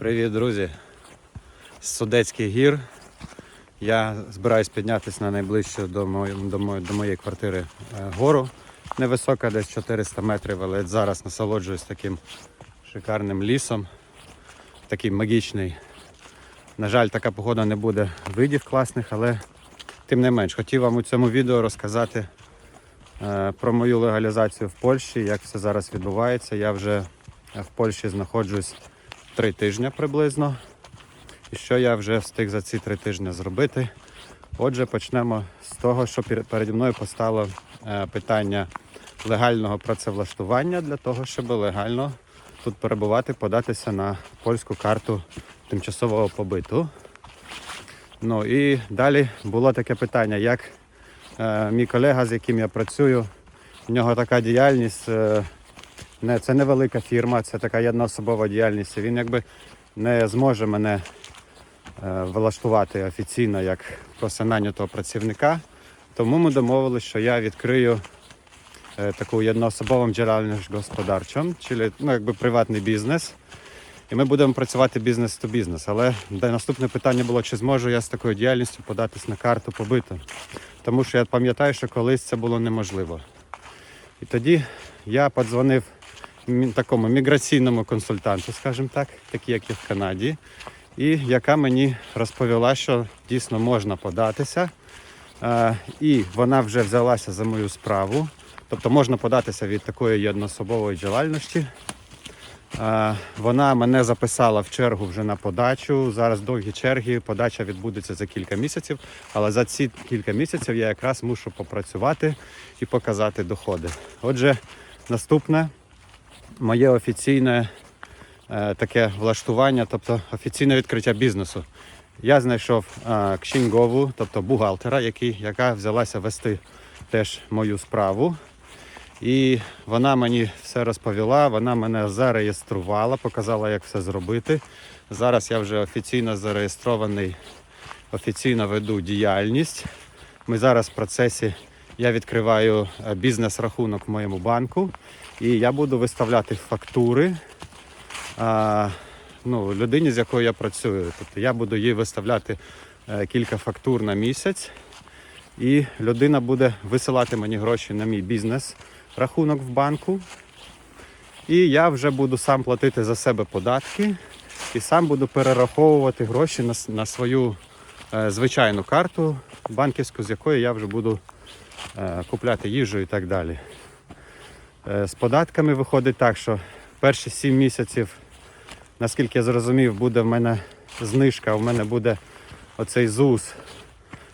Привіт, друзі! З Судецьких гір. Я збираюсь піднятися на найближчу до моєї, до моєї, до моєї квартири е, гору. Невисока, десь 400 метрів, але зараз насолоджуюсь таким шикарним лісом. Такий магічний. На жаль, така погода не буде видів класних, але тим не менш, хотів вам у цьому відео розказати е, про мою легалізацію в Польщі, як все зараз відбувається. Я вже в Польщі знаходжусь три тижні приблизно. І що я вже встиг за ці три тижні зробити? Отже, почнемо з того, що переді мною постало е, питання легального працевлаштування для того, щоб легально тут перебувати, податися на польську карту тимчасового побиту. Ну і далі було таке питання, як е, мій колега, з яким я працюю, в нього така діяльність. Не, це невелика фірма, це така одноособова діяльність. Він якби не зможе мене е, влаштувати офіційно як нанятого працівника. Тому ми домовилися, що я відкрию е, таку одноособову діяльність господарчу, чи ну, якби приватний бізнес. І ми будемо працювати бізнес то бізнес. Але наступне питання було, чи зможу я з такою діяльністю податись на карту побиту. Тому що я пам'ятаю, що колись це було неможливо. І тоді я подзвонив такому міграційному консультанту, скажімо так, такий як і в Канаді, і яка мені розповіла, що дійсно можна податися. Е, І вона вже взялася за мою справу. Тобто можна податися від такої одноособової діяльності. Е, Вона мене записала в чергу вже на подачу. Зараз довгі черги, подача відбудеться за кілька місяців. Але за ці кілька місяців я якраз мушу попрацювати і показати доходи. Отже, наступне моє офіційне е, таке влаштування, тобто офіційне відкриття бізнесу. Я знайшов е, кшінгову, тобто бухгалтера, який, яка взялася вести теж мою справу. І вона мені все розповіла, вона мене зареєструвала, показала, як все зробити. Зараз я вже офіційно зареєстрований, офіційно веду діяльність. Ми зараз в процесі, я відкриваю е, бізнес-рахунок в моєму банку, і я буду виставляти фактури а, ну, людині, з якою я працюю. Тобто я буду їй виставляти е, кілька фактур на місяць, і людина буде висилати мені гроші на мій бізнес рахунок в банку. І я вже буду сам платити за себе податки і сам буду перераховувати гроші на, на свою е, звичайну карту банківську, з якої я вже буду е, купляти їжу і так далі. Е, з податками виходить так, що перші 7 місяців, наскільки я зрозумів, буде в мене знижка, в мене буде оцей ЗУС,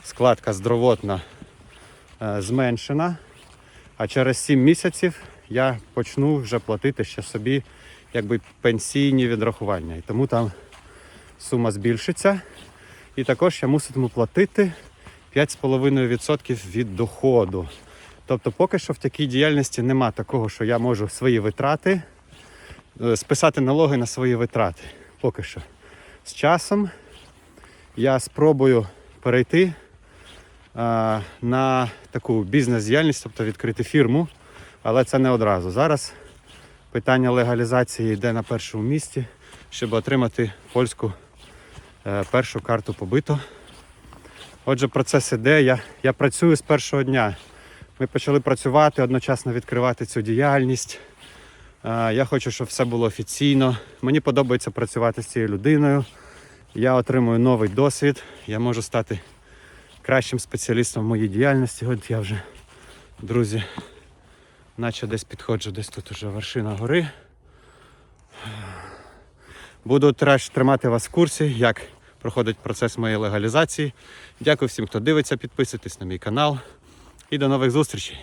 складка здоровотна е, зменшена. А через 7 місяців я почну вже платити ще собі якби пенсійні відрахування. І тому там сума збільшиться. І також я муситиму платити 5,5% від доходу. Тобто поки що в такій діяльності нема такого, що я можу свої витрати е, списати налоги на свої витрати. Поки що. З часом я спробую перейти а, на таку бізнес-діяльність, тобто відкрити фірму, але це не одразу. Зараз питання легалізації йде на першому місці, щоб отримати польську е, першу карту побиту. Отже, процес іде. Я, я працюю з першого дня. Ми почали працювати, одночасно відкривати цю діяльність. Е, Я хочу, щоб все було офіційно. Мені подобається працювати з цією людиною. Я отримую новий досвід. Я можу стати кращим спеціалістом в моїй діяльності. От я вже, друзі, наче десь підходжу, десь тут уже вершина гори. Буду тримати вас в курсі, як проходить процес моєї легалізації. Дякую всім, хто дивиться, підписуйтесь на мій канал. І до нових зустрічей!